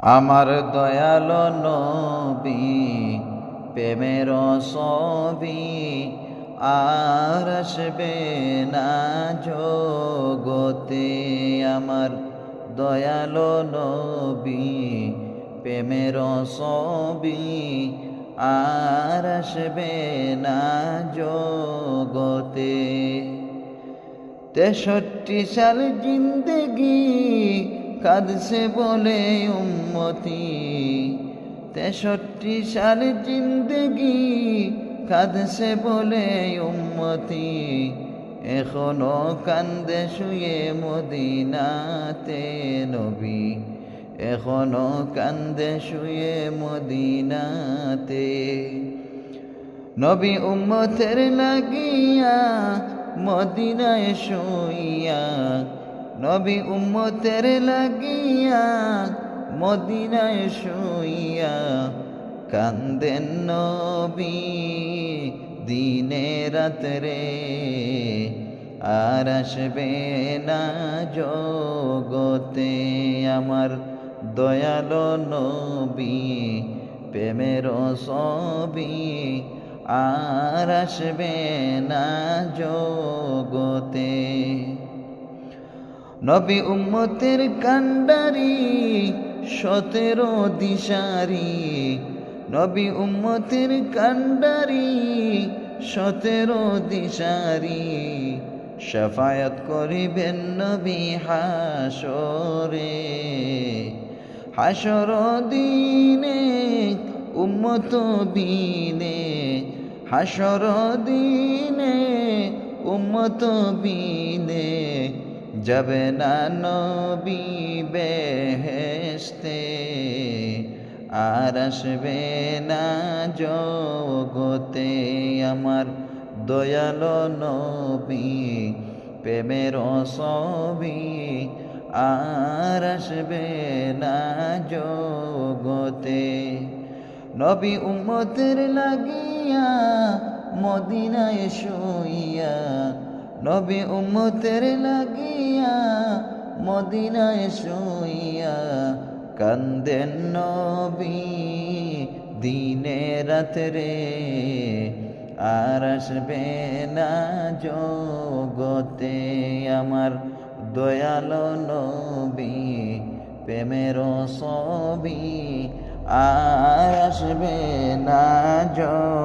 আমার দয়াল নবী, প্রেমের সবি আর আসবে না জগতে। আমার দয়াল নবী, প্রেমের সবি আর আসবে না জগতে। তেষট্টি সাল জিন্দগি কাঁদছে বলে উম্মতি। তেষট্টি সাল জিন্দগি কাঁদছে বলে উম্মতি। এখনও কান্দে শুয়ে মদিনাতে নবী। এখনও কান্দে শুয়ে মদিনাতে। নবী উম্মতের লাগিয়া মদিনায় শুইয়া নবী উম্মতের লাগিয়া মদিনায় শুইয়া কান্দেন নবী দিনে রাত্রে। আর আসবে না জগতে আমার দয়াল নবী, প্রেমের সবি আর আসবে না জগতে। নবী উম্মতের কান্ডারি সতেরো দিশারি। নবী উম্মতের কান্ডারি সতেরো দিশারি। সাফায়াত করিবেন নবী হাসরে হাসর দিনে, উম্মত বিনে হাসর দিনে, উম্মত বিনে যাবে না নবী বেহেস্তে আর আসবে না জগতে আমার দয়াল নবী প্রেমের সবি আর আসবে না জগতে নবী উম্মতের লাগিয়া মদিনায় শুইয়া নবী উম্মতের লাগিয়া মদিনায় শুইয়া কান্দেন নবী দিনে রাত্রে। আর আসবে না জগতে আমার দয়াল নবী, প্রেমের সবি আর আসবে না জগতে